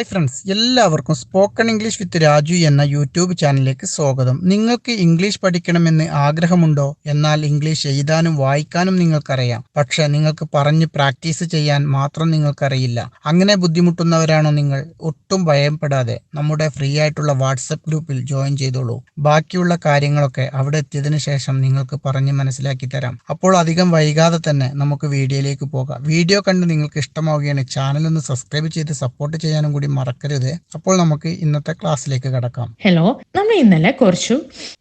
Hi friends എല്ലാവർക്കും spoken English with Raju എന്ന YouTube ചാനലിലേക്ക് സ്വാഗതം. നിങ്ങൾക്ക് ഇംഗ്ലീഷ് പഠിക്കണമെന്ന് ആഗ്രഹമുണ്ടോ? എന്നാൽ ഇംഗ്ലീഷ് എഴുതാനും വായിക്കാനും നിങ്ങൾക്കറിയാം. പക്ഷെ നിങ്ങൾക്ക് പറഞ്ഞ് പ്രാക്ടീസ് ചെയ്യാൻ മാത്രം നിങ്ങൾക്കറിയില്ല. അങ്ങനെ ബുദ്ധിമുട്ടുന്നവരാണോ നിങ്ങൾ? ഒട്ടും ഭയപ്പെടാതെ നമ്മുടെ ഫ്രീ ആയിട്ടുള്ള വാട്സപ്പ് ഗ്രൂപ്പിൽ ജോയിൻ ചെയ്തോളൂ. ബാക്കിയുള്ള കാര്യങ്ങളൊക്കെ അവിടെ എത്തിയതിനു ശേഷം നിങ്ങൾക്ക് പറഞ്ഞ് മനസ്സിലാക്കി തരാം. അപ്പോൾ അധികം വൈകാതെ തന്നെ നമുക്ക് വീഡിയോയിലേക്ക് പോകാം. വീഡിയോ കണ്ട് നിങ്ങൾക്ക് ഇഷ്ടമാവുകയാണ് ചാനൽ ഒന്ന് സബ്സ്ക്രൈബ് ചെയ്ത് സപ്പോർട്ട് ചെയ്യാനും കൂടി മറക്കരുത്. അപ്പോൾ നമുക്ക് ഇന്നത്തെ ക്ലാസ്സിലേക്ക് കടക്കാം. ഹലോ നമ്മൾ ഇന്നലെ കുറച്ച്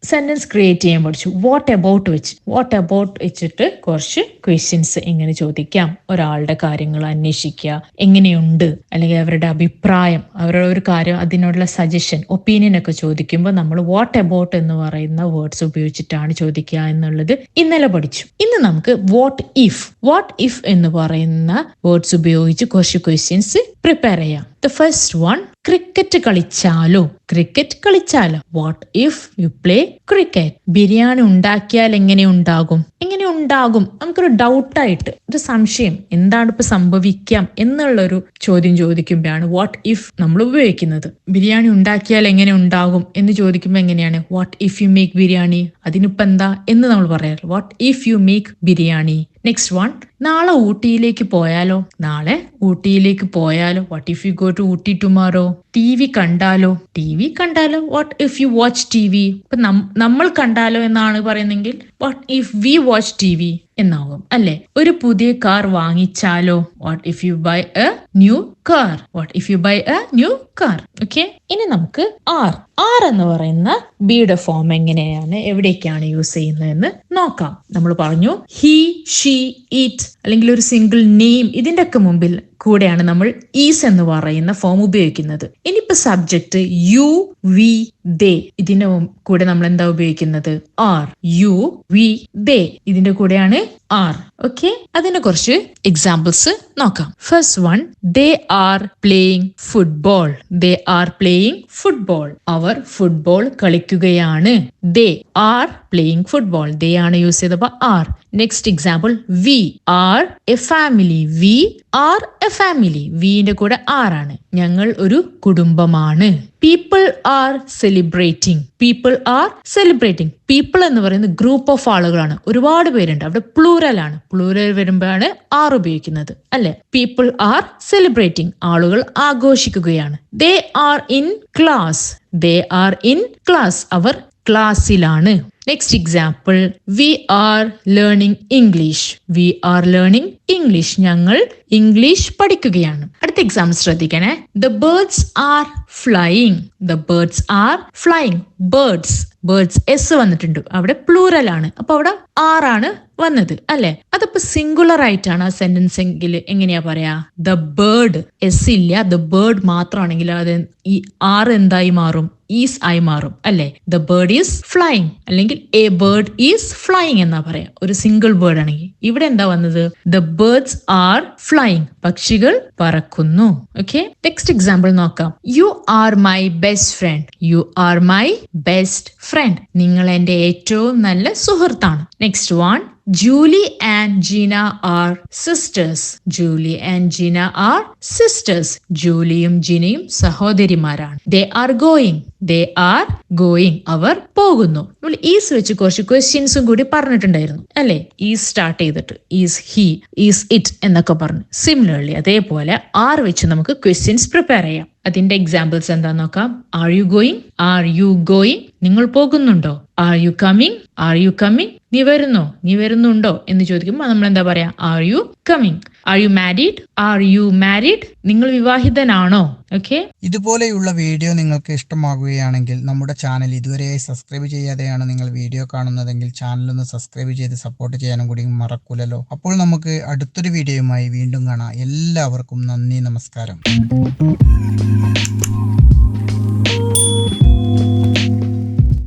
സെന്റൻസ് ക്രിയേറ്റ് ചെയ്യാൻ പഠിച്ചു. വാട്ട് അബൌട്ട് വെച്ച്. വാട്ട് അബൌട്ട് വെച്ചിട്ട് കുറച്ച് ക്വസ്റ്റ്യൻസ് എങ്ങനെ ചോദിക്കാം. ഒരാളുടെ കാര്യങ്ങൾ അന്വേഷിക്കുക. എങ്ങനെയുണ്ട്? അല്ലെങ്കിൽ അവരുടെ അഭിപ്രായം അവരുടെ ഒരു കാര്യം അതിനുള്ള സജഷൻ ഒപ്പീനിയൻ ഒക്കെ ചോദിക്കുമ്പോൾ നമ്മൾ വാട്ട് അബൌട്ട് എന്ന് പറയുന്ന വേർഡ്സ് ഉപയോഗിച്ചിട്ടാണ് ചോദിക്കുക എന്നുള്ളത് ഇന്നലെ പഠിച്ചു. ഇന്ന് നമുക്ക് വാട്ട് ഇഫ് വാട്ട് ഇഫ് എന്ന് പറയുന്ന വേർഡ്സ് ഉപയോഗിച്ച് കുറച്ച് ക്വസ്റ്റ്യൻസ് പ്രിപ്പയർ ചെയ്യാം. ദ ഫസ്റ്റ് വൺ ക്രിക്കറ്റ് കളിച്ചാലോ? Cricket കളിച്ചാലോ? What if you play cricket biryani ഉണ്ടാക്കിയാൽ എങ്ങനെ ഉണ്ടാകും? എങ്ങനെ ഉണ്ടാകും? നമുക്കൊരു ഡൗട്ടായിട്ട് ഒരു സംശയം എന്താണ് ഇപ്പൊ സംഭവിക്കാം എന്നുള്ളൊരു ചോദ്യം ചോദിക്കുമ്പോഴാണ് വാട്ട് ഇഫ് നമ്മൾ ഉപയോഗിക്കുന്നത്. ബിരിയാണി ഉണ്ടാക്കിയാൽ എങ്ങനെ ഉണ്ടാകും എന്ന് ചോദിക്കുമ്പോൾ എങ്ങനെയാണ്? What if you make biryani? അതിനിപ്പോ എന്താ എന്ന് നമ്മൾ പറയാറ് what if you make biryani? Next one നാളെ ഊട്ടിയിലേക്ക് പോയാലോ? നാളെ ഊട്ടിയിലേക്ക് പോയാലോ? What if you go to Ooty tomorrow T V കണ്ടാലോ? ടി വി കണ്ടാലോ? What if you watch T V? ഇപ്പൊ നമ്മൾ കണ്ടാലോ എന്നാണ് പറയുന്നെങ്കിൽ what if we watch T V എന്നാവും അല്ലെ? ഒരു പുതിയ car വാങ്ങിച്ചാലോ? What if you buy a new car what if you buy a new car okay ഇനി നമുക്ക് ആർ ആർ എന്ന് പറയുന്ന ബിയുടെ ഫോം എങ്ങനെയാണ്? എവിടേക്കാണ് യൂസ് ചെയ്യുന്നതെന്ന് നോക്കാം. നമ്മൾ പറഞ്ഞു ഹി ഷീ ഇറ്റ് അല്ലെങ്കിൽ ഒരു സിംഗിൾ നെയിം ഇതിന്റെ ഒക്കെ മുമ്പിൽ കൂടെയാണ് നമ്മൾ ഈസ് എന്ന് പറയുന്ന ഫോം ഉപയോഗിക്കുന്നത്. ഇനിയിപ്പോ സബ്ജക്ട് യു വി ദേ ഇതിന്റെ കൂടെ നമ്മൾ എന്താ ഉപയോഗിക്കുന്നത്? ആർ യു വി ദേ ഇതിന്റെ കൂടെയാണ് ആർ ഓക്കെ അതിനെ കുറച്ച് എക്സാമ്പിൾസ് നോക്കാം. First one they are playing football they are playing football our football കളിക്കുകയാണ്. They are playing football they ആണ് യൂസ് ചെയ്തപ്പോ are next example we are a family we are a family വിന്റെ കൂടെ are ആണ്. ഞങ്ങൾ ഒരു കുടുംബമാണ്. People are celebrating people are celebrating people എന്ന് പറയുന്നത് ഗ്രൂപ്പ് ഓഫ് ആളുകളാണ്. ഒരുപാട് പേരുണ്ട്. അവിടെ പ്ലൂറൽ ആണ്. പ്ലൂറൽ വരുമ്പോഴാണ് ആർ ഉപയോഗിക്കുന്നത്. അല്ലെ? പീപ്പിൾ ആർ സെലിബ്രേറ്റിംഗ് ആളുകൾ ആഘോഷിക്കുകയാണ്. They are in class they are in class അവർ ക്ലാസ്സിലാണ് Next example, we are learning English. We are learning English ഞങ്ങൾ ഇംഗ്ലീഷ് പഠിക്കുകയാണ്. അടുത്ത എക്സാം ശ്രദ്ധിക്കണേ. The birds are flying the birds are flying birds birds S വന്നിട്ടുണ്ട്. അവിടെ plural ആണ്. അപ്പൊ അവിടെ ആറാണ് വന്നത് അല്ലെ? അതിപ്പോ സിംഗുലർ ആയിട്ടാണ് ആ സെന്റൻസ് എങ്കിൽ എങ്ങനെയാ പറയാ? ദ ബേർഡ് എസ് ഇല്ല. ദ ബേർഡ് മാത്രമാണെങ്കിൽ അത് ഈ ആർ എന്തായി മാറും? ഈസ് ആയി മാറും അല്ലെ? ദ ബേർഡ് ഈസ് ഫ്ലൈയിങ് അല്ലെങ്കിൽ എ ബേർഡ് ഈസ് ഫ്ലൈയിങ് എന്നാ പറയാ. ഒരു സിംഗിൾ ബേർഡ് ആണെങ്കിൽ. ഇവിടെ എന്താ വന്നത്? ദ ബേർഡ്സ് ആർ ഫ്ലൈങ് പക്ഷികൾ പറക്കുന്നു. ഓക്കെ നെക്സ്റ്റ് എക്സാമ്പിൾ നോക്കാം. You are my best friend you are my best friend നിങ്ങൾ എന്റെ ഏറ്റവും നല്ല സുഹൃത്താണ്. Next one Julie and Jeena are sisters Julie and Jeena are sisters ജൂലിയും ജീനയും സഹോദരിമാരാണ്. They are going they are going അവർ പോകുന്നു. നമ്മൾ is വെച്ച് കുറച്ച് ക്വസ്റ്റ്യൻസും കൂടി പറഞ്ഞിട്ടുണ്ടായിരുന്നു. അല്ലെ? ഈസ് സ്റ്റാർട്ട് ചെയ്തിട്ട്. ഈസ് ഹി ഈസ് ഇറ്റ് എന്നൊക്കെ പറഞ്ഞു. സിമിലർലി അതേപോലെ ആർ വെച്ച് നമുക്ക് ക്വസ്റ്റ്യൻസ് പ്രിപ്പയർ ചെയ്യാം. അതിന്റെ എക്സാമ്പിൾസ് എന്താ നോക്കാം. Are you going are you going നിങ്ങൾ പോകുന്നുണ്ടോ? Are you coming are you coming നീ വരുന്നോ? നീ വരുന്നുണ്ടോ? എന്ന് ചോദിക്കുമ്പോൾ നമ്മൾ എന്താ പറയാ? Are you coming are you married are you married നിങ്ങൾ വിവാഹിതനാണോ? ഓക്കെ ഇതുപോലെയുള്ള വീഡിയോ നിങ്ങൾക്ക് ഇഷ്ടമാകുകയാണെങ്കിൽ നമ്മുടെ ചാനൽ ഇതുവരെയായി സബ്സ്ക്രൈബ് ചെയ്യാതെയാണ് നിങ്ങൾ വീഡിയോ കാണുന്നതെങ്കിൽ ചാനൽ ഒന്ന് സബ്സ്ക്രൈബ് ചെയ്ത് സപ്പോർട്ട് ചെയ്യാനും കൂടി മറക്കൂലല്ലോ. അപ്പോൾ നമുക്ക് അടുത്തൊരു വീഡിയോയുമായി വീണ്ടും കാണാം. എല്ലാവർക്കും നന്ദി നമസ്കാരം.